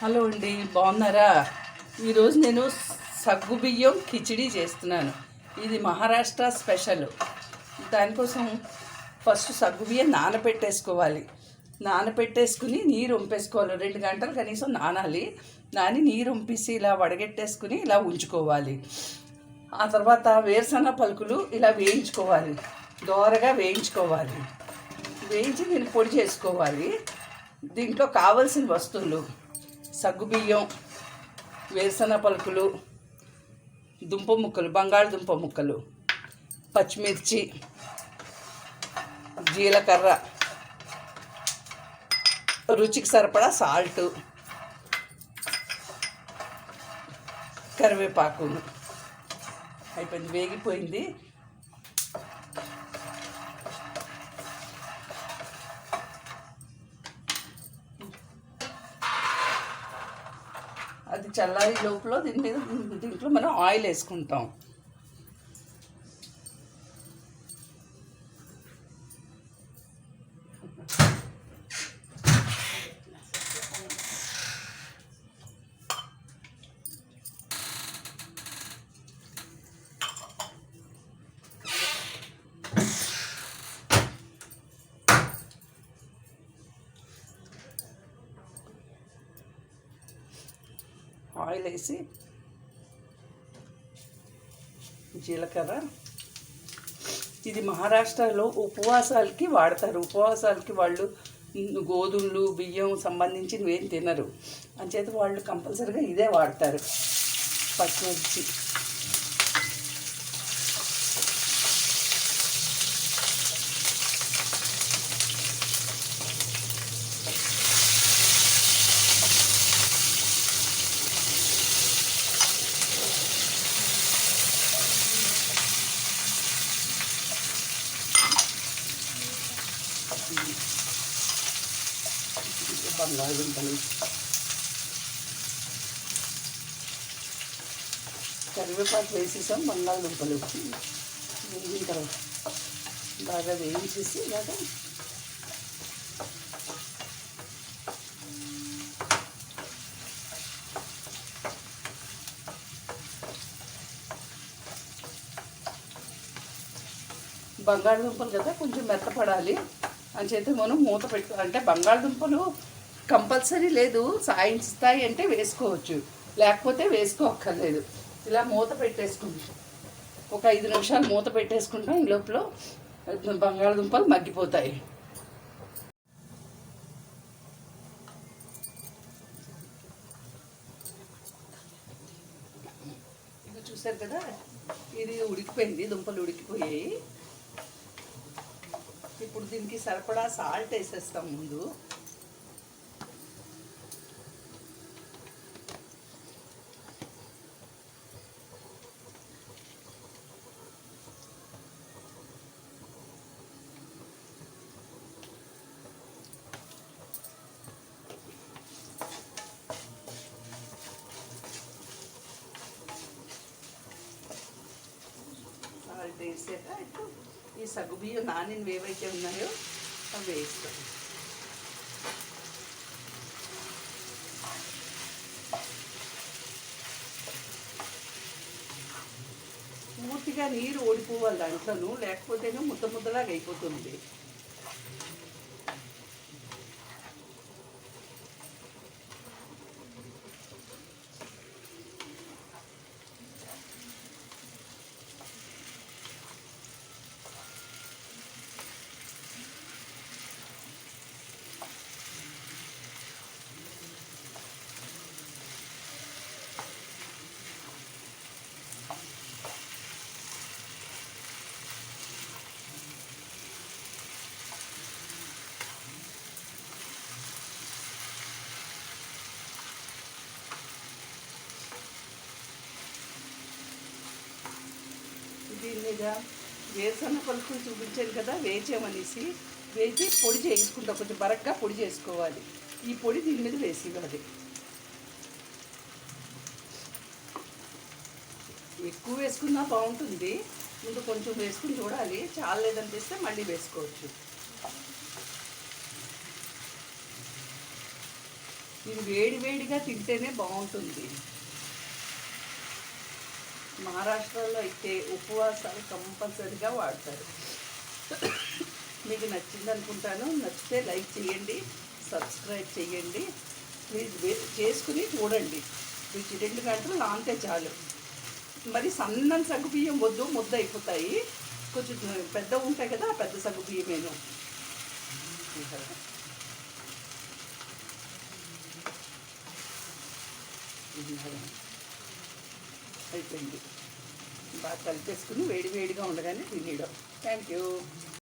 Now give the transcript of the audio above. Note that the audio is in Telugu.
హలో అండి బాగున్నారా? ఈరోజు నేను సగ్గుబియ్యం కిచిడీ కిచిడి చేస్తున్నాను. ఇది మహారాష్ట్ర స్పెషల్. దానికోసం ఫస్ట్ సగ్గుబియ్యం నానపెట్టేసుకోవాలి. నానబెట్టేసుకోవాలి నానబెట్టేసుకుని నీరు ఉంపేసుకోవాలి. రెండు గంటలు కనీసం నానాలి. నాని నీరు ఉంపేసి ఇలా వడగెట్టేసుకుని ఇలా ఉంచుకోవాలి. ఆ తర్వాత వేరుశనగ పలుకులు ఇలా వేయించుకోవాలి. దోరగా వేయించుకోవాలి. వేయించి దీన్ని పొడి చేసుకోవాలి. దీంట్లో కావలసిన వస్తువులు సగ్గుబియ్యం వేరుసన పలుకులు దుంప ముక్కలు బంగాళదుంప ముక్కలు పచ్చిమిర్చి జీలకర్ర రుచికి సరిపడా సాల్ట్ కరివేపాకు. అయిపోయింది వేగిపోయింది. చల్లారి లోపల దీని మీద దీంట్లో మనం ఆయిల్ వేసుకుంటాం. ఆయిల్ వేసి జీలకర్ర. ఇది మహారాష్ట్రలో ఉపవాసాలకి వాడతారు. ఉపవాసాలకి వాళ్ళు గోధుమలు బియ్యం సంబంధించినవి ఏం తినరు. అంచేత వాళ్ళు కంపల్సరీగా ఇదే వాడతారు. పచ్చిమిర్చి. బంగాళదుంపలు కరివేపాకు వేసేసాం బంగాళదుంపలు వేగిన తర్వాత బాగా వేయించేసి ఇలాగా బంగాళదుంపలు కదా కొంచెం మెత్తపడాలి. అని చేతి మనం మూత పెట్టు అంటే బంగాళదుంపలు కంపల్సరీ లేదు. సాయించుతాయి అంటే వేసుకోవచ్చు. లేకపోతే వేసుకోక్కర్లేదు. ఇలా మూత పెట్టేసుకుంటాం. ఒక ఐదు నిమిషాలు మూత పెట్టేసుకుంటాం. ఈ లోపల బంగాళదుంపలు మగ్గిపోతాయి. ఇది చూసారు కదా? ఇది ఉడికిపోయింది. దుంపలు ఉడికిపోయాయి. ఇప్పుడు దీనికి సరిపడా సాల్ట్ వేసేస్తాం ముందు సాల్ట్ వేసాక ఇప్పుడు ఈ సగ్గుబియ్యం నానినవి ఏవైతే ఉన్నాయో అవి వేస్తాం. పూర్తిగా నీరు ఓడిపోవాలి దాంట్లోనూ లేకపోతేనే ముద్ద ముద్దలాగా అయిపోతుంది. దీని మీద వేరుశనగ పలుకులు చూపించాను కదా వేచామనేసి వేచి పొడి చేసుకుంటాం కొంచెం బరగ్గా పొడి చేసుకోవాలి. ఈ పొడి దీని మీద వేసి ఇవ్వాలి ఎక్కువ వేసుకున్నా బాగుంటుంది. ముందు కొంచెం వేసుకుని చూడాలి. చాలా లేదనిపిస్తే మళ్ళీ వేసుకోవచ్చు. ఇది వేడి వేడిగా తింటేనే బాగుంటుంది. మహారాష్ట్రలో అయితే ఉపవాసాలు కంపల్సరీగా వాడతారు. మీకు నచ్చింది అనుకుంటాను నచ్చితే లైక్ చేయండి సబ్స్క్రైబ్ చేయండి. మీరు చేసుకుని చూడండి. రుచి రెండు గంటలు నానితే చాలు. మరి సన్నం సగ్గు బియ్యం వద్దు ముద్ద అయిపోతాయి. కొంచెం పెద్ద ఉంటాయి కదా పెద్ద సగ్గు బియ్యమేను. అయిపోయింది. బాగా కలిపేసుకుని వేడి వేడిగా ఉండగానే తినేయడం. Thank you